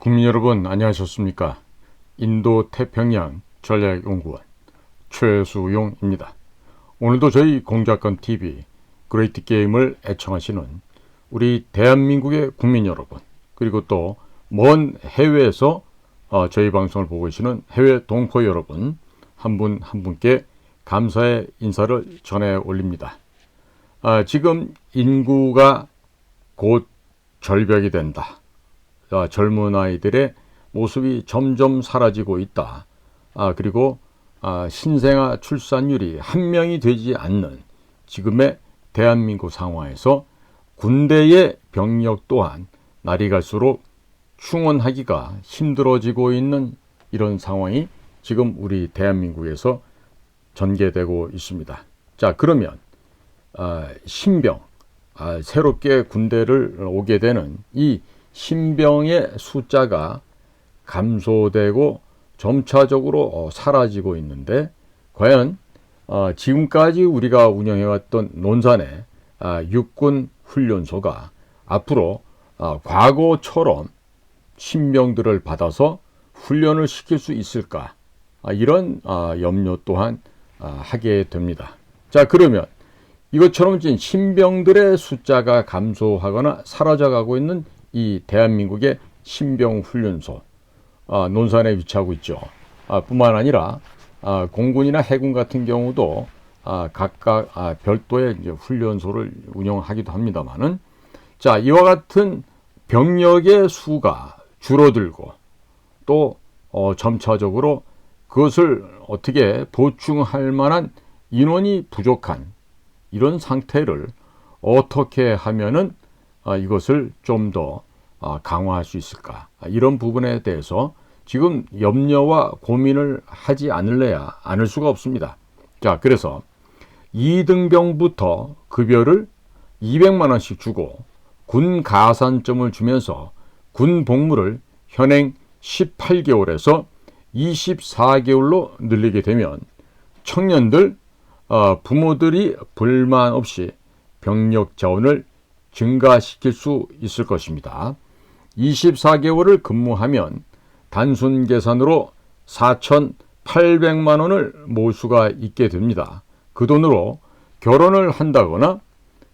국민 여러분 안녕하셨습니까? 인도 태평양 전략연구원 최수용입니다. 오늘도 저희 공작권 TV 그레이트 게임을 애청하시는 우리 대한민국의 국민 여러분 그리고 또 먼 해외에서 어, 저희 방송을 보고 계시는 해외 동포 여러분 한 분한 한 분께 감사의 인사를 전해 올립니다. 아, 지금 인구가 곧 절벽이 된다. 아, 젊은 아이들의 모습이 점점 사라지고 있다. 아, 그리고 아, 신생아 출산율이 한 명이 되지 않는 지금의 대한민국 상황에서 군대의 병력 또한 날이 갈수록 충원하기가 힘들어지고 있는 이런 상황이 지금 우리 대한민국에서 전개되고 있습니다. 자, 그러면 아, 신병, 아, 새롭게 군대를 오게 되는 이 신병의 숫자가 감소되고 점차적으로 어, 사라지고 있는데 과연 어, 지금까지 우리가 운영해왔던 논산의 아, 육군 훈련소가 앞으로 어, 과거처럼 신병들을 받아서 훈련을 시킬 수 있을까 이런 염려 또한 하게 됩니다. 자 그러면 이것처럼 진 신병들의 숫자가 감소하거나 사라져가고 있는 이 대한민국의 신병훈련소 아, 논산에 위치하고 있죠. 아, 뿐만 아니라 아, 공군이나 해군 같은 경우도 아, 각각 아, 별도의 이제 훈련소를 운영하기도 합니다만은 자 이와 같은 병력의 수가 줄어들고 또 어, 점차적으로 그것을 어떻게 보충할 만한 인원이 부족한 이런 상태를 어떻게 하면은 아, 이것을 좀더 아, 강화할 수 있을까? 아, 이런 부분에 대해서 지금 염려와 고민을 하지 않을래야 않을 수가 없습니다. 자, 그래서 2등병부터 급여를 200만 원씩 주고 군 가산점을 주면서 군 복무를 현행 18개월에서 24개월로 늘리게 되면 청년들 어, 부모들이 불만 없이 병력 자원을 증가시킬 수 있을 것입니다. 24개월을 근무하면 단순 계산으로 4,800만 원을 모을 수가 있게 됩니다. 그 돈으로 결혼을 한다거나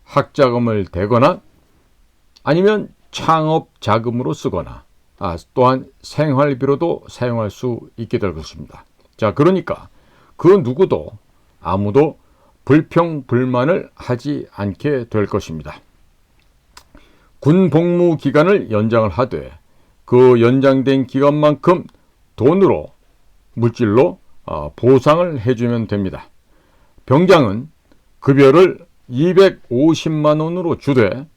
학자금을 대거나 아니면 창업 자금으로 쓰거나 아, 또한 생활비로도 사용할 수 있게 될 것입니다. 자, 그러니까 그 누구도 아무도 불평, 불만을 하지 않게 될 것입니다. 군 복무 기간을 연장을 하되 그 연장된 기간만큼 돈으로 물질로 어, 보상을 해주면 됩니다. 병장은 급여를 250만 원으로 주되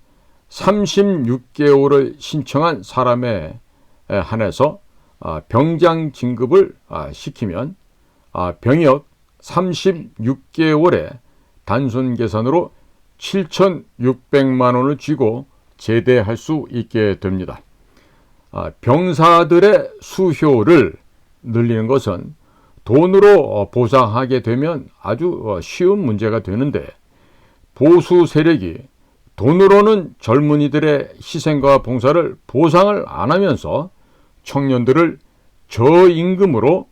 36개월을 신청한 사람에 한해서 어, 병장 진급을 아, 시키면 아, 병역 36개월에 단순 계산으로 7,600만 원을 쥐고 제대할 수 있게 됩니다. 아, 병사들의 수효를 늘리는 것은 돈으로 어, 보상하게 되면 아주 어, 쉬운 문제가 되는데 보수 세력이 돈으로는 젊은이들의 희생과 봉사를 보상을 안 하면서 청년들을 저임금으로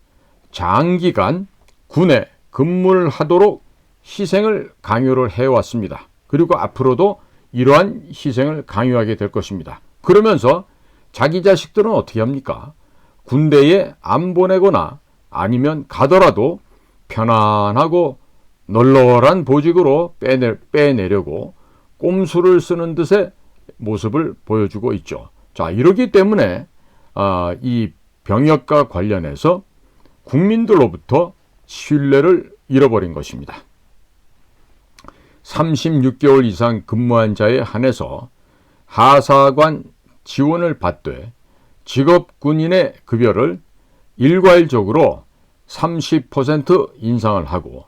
장기간 군에 근무를 하도록 희생을 강요를 해왔습니다. 그리고 앞으로도 이러한 희생을 강요하게 될 것입니다. 그러면서 자기 자식들은 어떻게 합니까? 군대에 안 보내거나 아니면 가더라도 편안하고 널널한 보직으로 빼내, 빼내려고 꼼수를 쓰는 듯의 모습을 보여주고 있죠. 자, 이러기 때문에 아, 이 병역과 관련해서 국민들로부터 신뢰를 잃어버린 것입니다. 36개월 이상 근무한 자에 한해서 하사관 지원을 받되 직업 군인의 급여를 일괄적으로 30% 인상을 하고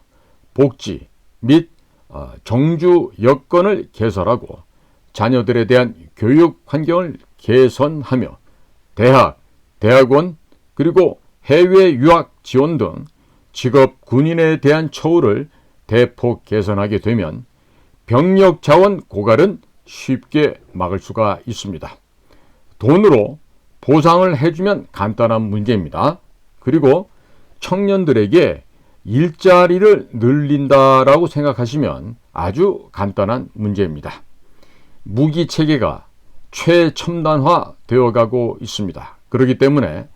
복지 및 어, 정주 여건을 개설하고 자녀들에 대한 교육 환경을 개선하며 대학, 대학원 그리고 해외 유학 지원 등 직업 군인에 대한 처우를 대폭 개선하게 되면 병력 자원 고갈은 쉽게 막을 수가 있습니다. 돈으로 보상을 해주면 간단한 문제입니다. 그리고 청년들에게 일자리를 늘린다라고 생각하시면 아주 간단한 문제입니다. 무기 체계가 최첨단화 되어가고 있습니다. 그렇기 때문에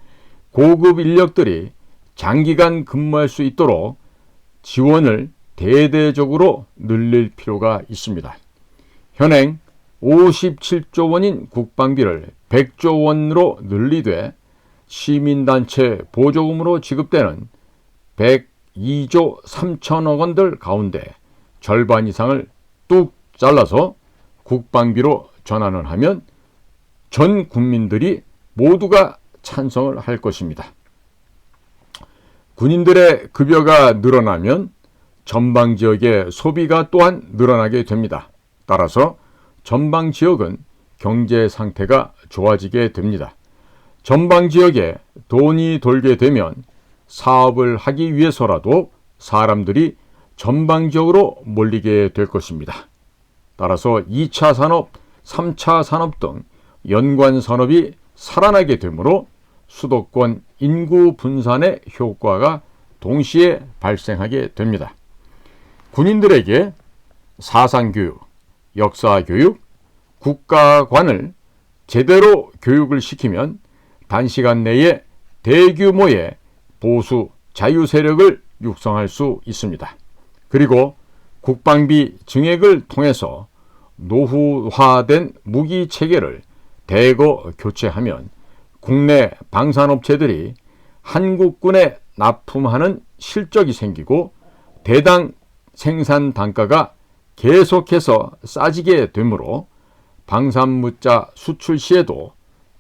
고급 인력들이 장기간 근무할 수 있도록 지원을 대대적으로 늘릴 필요가 있습니다. 현행 57조 원인 국방비를 100조 원으로 늘리되 시민단체 보조금으로 지급되는 102조 3천억 원들 가운데 절반 이상을 뚝 잘라서 국방비로 전환을 하면 전 국민들이 모두가 찬성을 할 것입니다. 군인들의 급여가 늘어나면 전방 지역의 소비가 또한 늘어나게 됩니다. 따라서 전방 지역은 경제 상태가 좋아지게 됩니다. 전방 지역에 돈이 돌게 되면 사업을 하기 위해서라도 사람들이 전방 지역으로 몰리게 될 것입니다. 따라서 2차 산업, 3차 산업 등 연관 산업이 살아나게 되므로 수도권 인구 분산의 효과가 동시에 발생하게 됩니다. 군인들에게 사상교육, 역사교육, 국가관을 제대로 교육을 시키면 단시간 내에 대규모의 보수 자유 세력을 육성할 수 있습니다. 그리고 국방비 증액을 통해서 노후화된 무기 체계를 대거 교체하면 국내 방산업체들이 한국군에 납품하는 실적이 생기고 대당 생산 단가가 계속해서 싸지게 되므로 방산무자 수출 시에도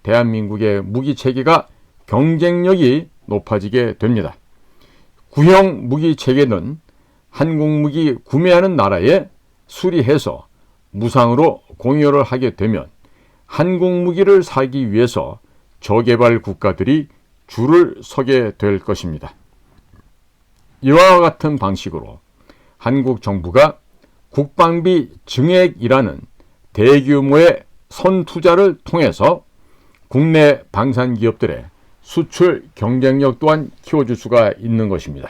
대한민국의 무기 체계가 경쟁력이 높아지게 됩니다. 구형 무기 체계는 한국 무기 구매하는 나라에 수리해서 무상으로 공여를 하게 되면 한국 무기를 사기 위해서 저개발 국가들이 줄을 서게 될 것입니다. 이와 같은 방식으로 한국 정부가 국방비 증액이라는 대규모의 선투자를 통해서 국내 방산 기업들의 수출 경쟁력 또한 키워줄 수가 있는 것입니다.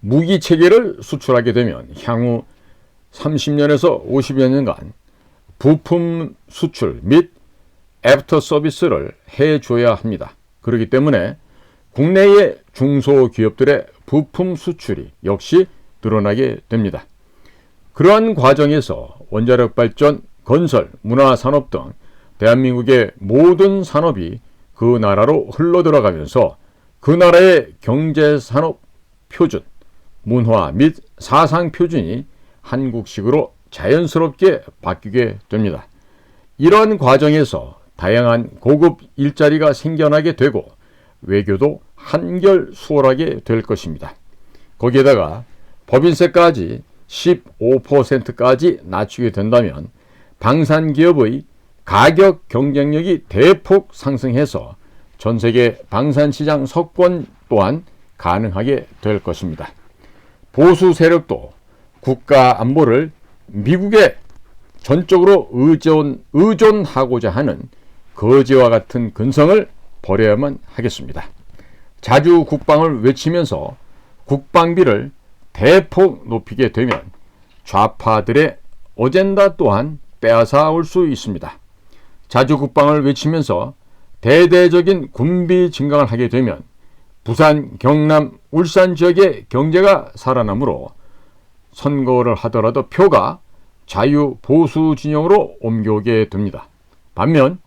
무기 체계를 수출하게 되면 향후 30년에서 50여 년간 부품 수출 및 애프터 서비스를 해줘야 합니다. 그렇기 때문에 국내의 중소기업들의 부품 수출이 역시 늘어나게 됩니다. 그러한 과정에서 원자력 발전, 건설, 문화 산업 등 대한민국의 모든 산업이 그 나라로 흘러들어가면서 그 나라의 경제 산업 표준, 문화 및 사상 표준이 한국식으로 자연스럽게 바뀌게 됩니다. 이러한 과정에서 다양한 고급 일자리가 생겨나게 되고 외교도 한결 수월하게 될 것입니다. 거기에다가 법인세까지 15%까지 낮추게 된다면 방산기업의 가격 경쟁력이 대폭 상승해서 전 세계 방산시장 석권 또한 가능하게 될 것입니다. 보수 세력도 국가 안보를 미국에 전적으로 의존, 의존하고자 하는 거지와 같은 근성을 버려야만 하겠습니다. 자주 국방을 외치면서 국방비를 대폭 높이게 되면 좌파들의 어젠다 또한 빼앗아 올 수 있습니다. 자주 국방을 외치면서 대대적인 군비 증강을 하게 되면 부산, 경남, 울산 지역의 경제가 살아나므로 선거를 하더라도 표가 자유 보수 진영으로 옮겨오게 됩니다. 반면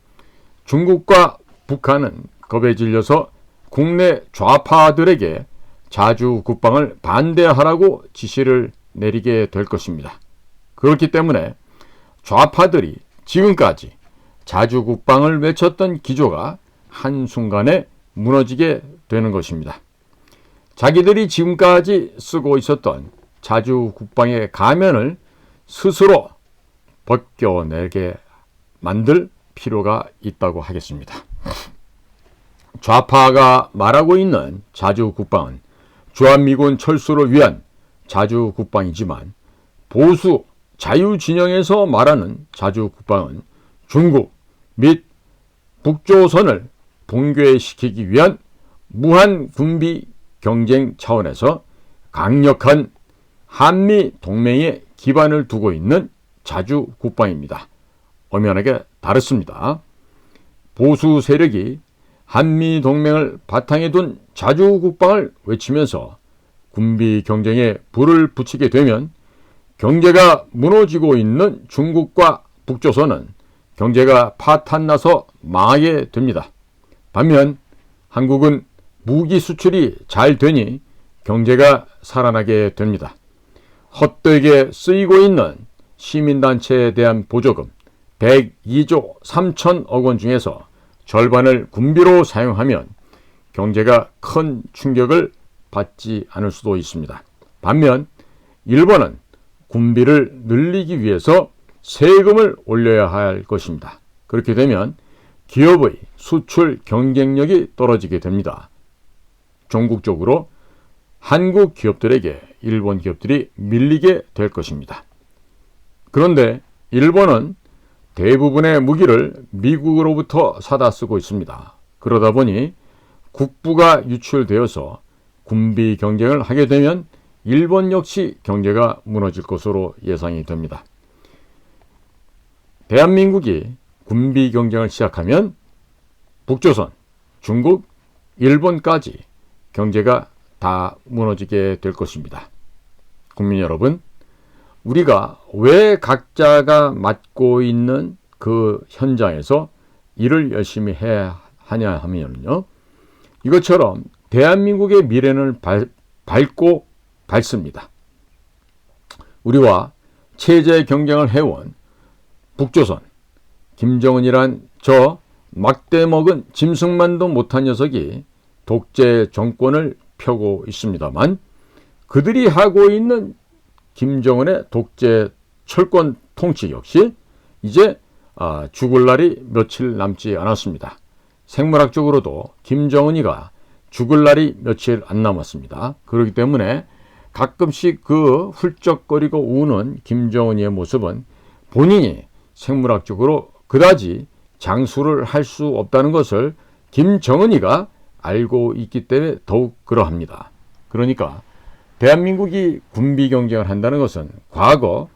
중국과 북한은 겁에 질려서 국내 좌파들에게 자주 국방을 반대하라고 지시를 내리게 될 것입니다. 그렇기 때문에 좌파들이 지금까지 자주 국방을 외쳤던 기조가 한순간에 무너지게 되는 것입니다. 자기들이 지금까지 쓰고 있었던 자주 국방의 가면을 스스로 벗겨내게 만들 필요가 있다고 하겠습니다. 좌파가 말하고 있는 자주 국방은 주한미군 철수를 위한 자주 국방이지만 보수 자유 진영에서 말하는 자주 국방은 중국 및 북조선을 붕괴시키기 위한 무한 군비 경쟁 차원에서 강력한 한미 동맹의 기반을 두고 있는 자주 국방입니다. 엄연하게 다릅니다. 보수 세력이 한미 동맹을 바탕에 둔 자주 국방을 외치면서 군비 경쟁에 불을 붙이게 되면 경제가 무너지고 있는 중국과 북조선은 경제가 파탄나서 망하게 됩니다. 반면 한국은 무기 수출이 잘 되니 경제가 살아나게 됩니다. 헛되게 쓰이고 있는 시민단체에 대한 보조금 102조 3천억 원 중에서 절반을 군비로 사용하면 경제가 큰 충격을 받지 않을 수도 있습니다. 반면 일본은 군비를 늘리기 위해서 세금을 올려야 할 것입니다. 그렇게 되면 기업의 수출 경쟁력이 떨어지게 됩니다. 전국적으로 한국 기업들에게 일본 기업들이 밀리게 될 것입니다. 그런데 일본은 대부분의 무기를 미국으로부터 사다 쓰고 있습니다. 그러다 보니 국부가 유출되어서 군비 경쟁을 하게 되면 일본 역시 경제가 무너질 것으로 예상이 됩니다. 대한민국이 군비 경쟁을 시작하면 북조선, 중국, 일본까지 경제가 다 무너지게 될 것입니다. 국민 여러분, 우리가 왜 각자가 맡고 있는 그 현장에서 일을 열심히 해야 하냐 하면요. 이것처럼 대한민국의 미래는 발, 밝고 밝습니다. 우리와 체제 경쟁을 해온 북조선, 김정은이란 저 막대 먹은 짐승만도 못한 녀석이 독재 정권을 펴고 있습니다만 그들이 하고 있는 김정은의 독재 철권 통치 역시 이제 아, 죽을 날이 며칠 남지 않았습니다. 생물학적으로도 김정은이가 죽을 날이 며칠 안 남았습니다. 그렇기 때문에 가끔씩 그 훌쩍거리고 우는 김정은이의 모습은 본인이 생물학적으로 그다지 장수를 할 수 없다는 것을 김정은이가 알고 있기 때문에 더욱 그러합니다. 그러니까 대한민국이 군비 경쟁을 한다는 것은 과거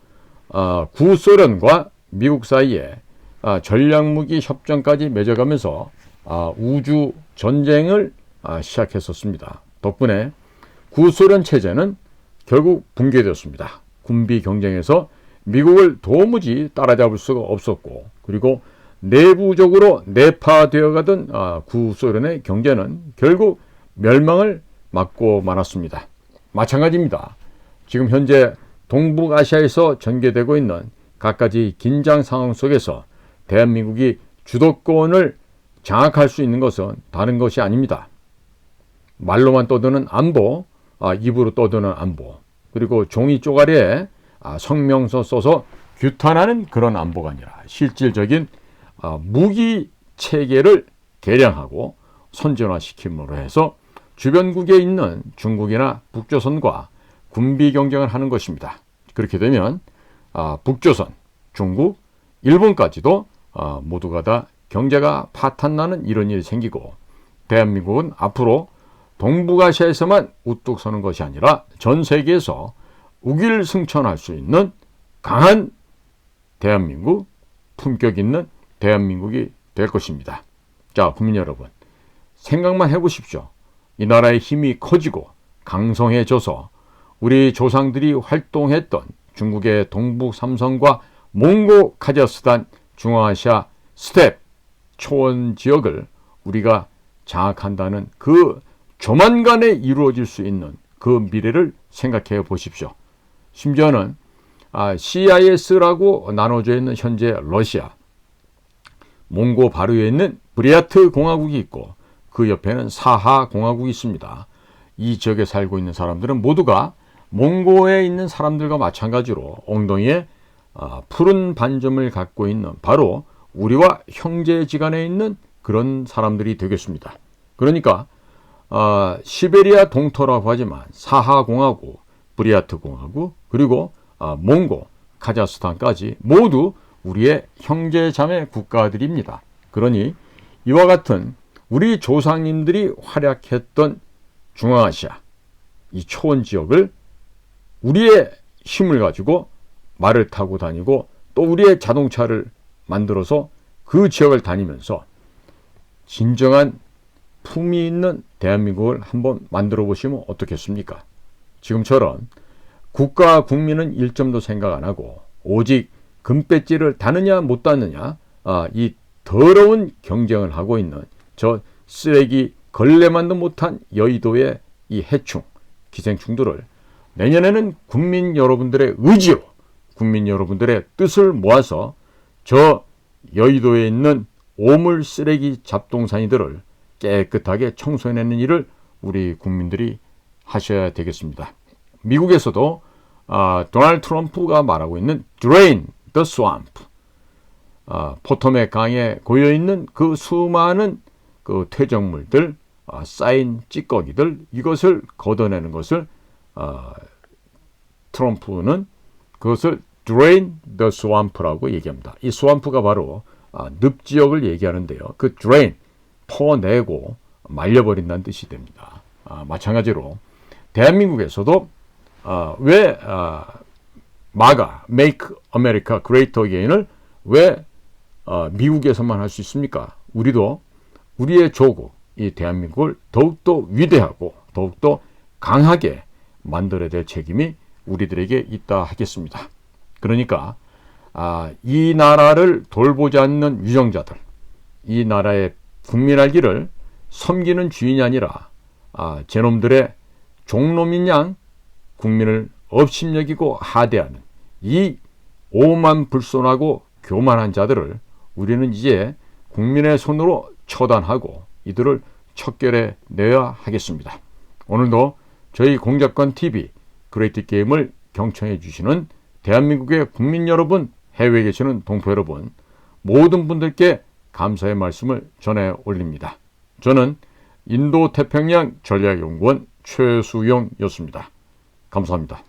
어, 구소련과 미국 사이에 어, 전략무기 협정까지 맺어가면서 어, 우주 전쟁을 어, 시작했었습니다. 덕분에 구소련 체제는 결국 붕괴되었습니다. 군비 경쟁에서 미국을 도무지 따라잡을 수가 없었고 그리고 내부적으로 내파되어 가던 아, 구소련의 경제는 결국 멸망을 맞고 말았습니다. 마찬가지입니다. 지금 현재 동북아시아에서 전개되고 있는 각가지 긴장 상황 속에서 대한민국이 주도권을 장악할 수 있는 것은 다른 것이 아닙니다. 말로만 떠드는 안보, 아, 입으로 떠드는 안보, 그리고 종이 쪼가리에 아, 성명서 써서 규탄하는 그런 안보가 아니라 실질적인 아, 무기 체계를 개량하고 선진화시킴으로 해서 주변국에 있는 중국이나 북조선과 군비 경쟁을 하는 것입니다. 그렇게 되면 아, 북조선, 중국, 일본까지도 아, 모두가 다 경제가 파탄나는 이런 일이 생기고 대한민국은 앞으로 동북아시아에서만 우뚝 서는 것이 아니라 전 세계에서 우길승천할 수 있는 강한 대한민국, 품격 있는 대한민국이 될 것입니다. 자, 국민 여러분, 생각만 해보십시오. 이 나라의 힘이 커지고 강성해져서 우리 조상들이 활동했던 중국의 동북 삼성과 몽고 카자흐스탄 중앙아시아 스텝 초원 지역을 우리가 장악한다는 그 조만간에 이루어질 수 있는 그 미래를 생각해 보십시오. 심지어는 CIS라고 나눠져 있는 현재 러시아, 몽고 바로 위에 있는 브리아트 공화국이 있고 그 옆에는 사하 공화국이 있습니다. 이 지역에 살고 있는 사람들은 모두가 몽고에 있는 사람들과 마찬가지로 엉덩이에 아, 푸른 반점을 갖고 있는 바로 우리와 형제지간에 있는 그런 사람들이 되겠습니다. 그러니까 어, 시베리아 동토라고 하지만 사하 공화국, 브리아트 공화국 그리고 어, 몽고, 카자흐스탄까지 모두 우리의 형제 자매 국가들입니다. 그러니 이와 같은 우리 조상님들이 활약했던 중앙아시아 이 초원 지역을 우리의 힘을 가지고 말을 타고 다니고 또 우리의 자동차를 만들어서 그 지역을 다니면서 진정한 품이 있는 대한민국을 한번 만들어 보시면 어떻겠습니까? 지금처럼 국가 국민은 일점도 생각 안 하고 오직 금배지를 다느냐 못 다느냐 아, 이 더러운 경쟁을 하고 있는 저 쓰레기 걸레만도 못한 여의도의 이 해충 기생충들을 내년에는 국민 여러분들의 의지로 국민 여러분들의 뜻을 모아서 저 여의도에 있는 오물 쓰레기 잡동사니들을 깨끗하게 청소해내는 일을 우리 국민들이 하셔야 되겠습니다. 미국에서도 아, 도널드 트럼프가 말하고 있는 drain the swamp 아, 포토맥 강에 고여 있는 그 수많은 그 퇴적물들 아, 쌓인 찌꺼기들 이것을 걷어내는 것을 아, 트럼프는 그것을 drain the swamp라고 얘기합니다. 이 swamp가 바로 아, 늪 지역을 얘기하는데요. 그 drain 퍼내고 말려버린다는 뜻이 됩니다. 아, 마찬가지로 대한민국에서도 아, 왜 아, 마가 Make America Great Again을 왜 아, 미국에서만 할 수 있습니까? 우리도 우리의 조국 이 대한민국을 더욱더 위대하고 더욱더 강하게 만들어야 될 책임이 우리들에게 있다 하겠습니다. 그러니까 아, 이 나라를 돌보지 않는 유정자들, 이 나라의 국민할 길을 섬기는 주인이 아니라 아, 제놈들의 종놈인 양 국민을 업심여기고 하대하는 이 오만 불손하고 교만한 자들을 우리는 이제 국민의 손으로 처단하고 이들을 척결해 내야 하겠습니다. 오늘도 저희 공작권 TV 그레이트 게임을 경청해 주시는 대한민국의 국민 여러분, 해외에 계시는 동포 여러분, 모든 분들께 감사의 말씀을 전해 올립니다. 저는 인도 태평양 전략연구원 최수영이었습니다. 감사합니다.